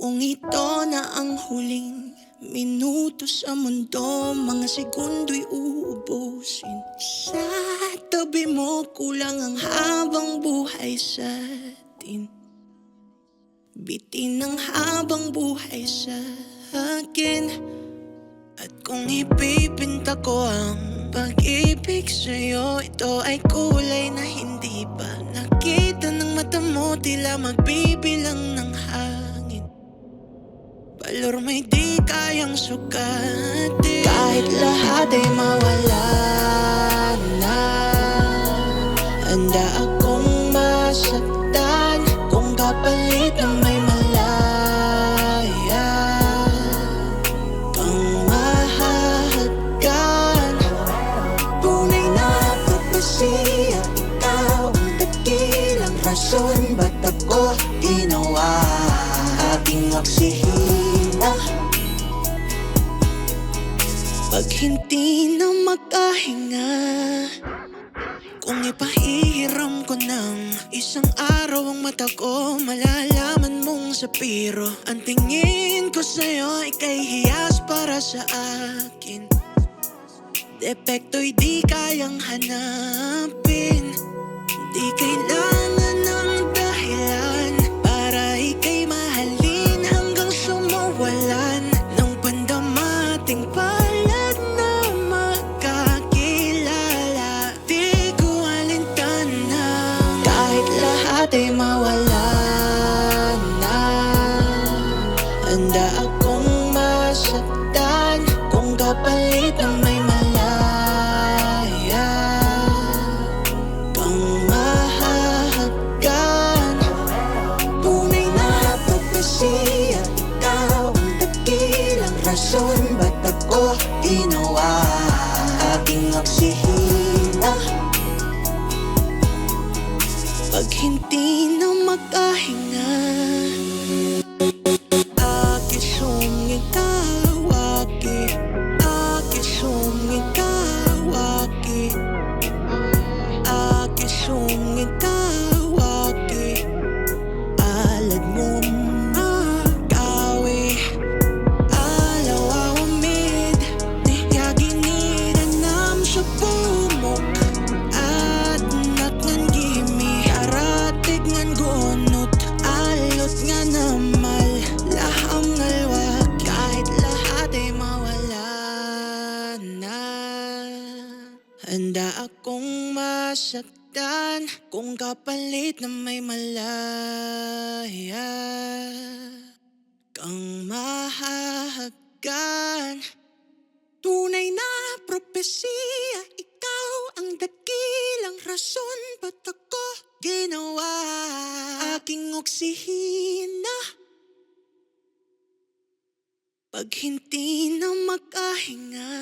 Kung ito na ang huling minuto sa mundo. Mga segundo'y uubusin. Sa tabi mo kulang ang habang buhay sa atin. Bitin ang habang buhay sa akin. At kung ipipinta ko ang pag-ibig sa'yo Ito ay kulay na hindi pa nakita ng mata mo. Tila magbibilang ng hangin Balor may di kayang sukatin Kahit lahat ay mawala na. Handa akong masaktan Kung kapalit ng may malaya. Kang mahahagkan. Tunay na propesya Ikaw ang dakilang rason Ba't ako ginawa? Aking oksihina Pag hindi na makahinga Kung ipahihiram ko ng isang araw ang mata ko Malalaman mong sa piro. Ang tingin ko sa'yo ay kay hiyas para sa akin. Depekto'y di kayang hanapin. Di kailangan kapalit ng may malaya. Kang mahahagkan Tunay na propesya. Ikaw ang dakilang rason Ba't ako ginawa? Aking oksihina. Pag hindi na makahinga Handa akong masaktan Kung kapalit na may malaya. Kang mahahagkan. Tunay na propesya Ikaw ang dakilang rason Ba't ako ginawa. Aking oksihina Pag na makahinga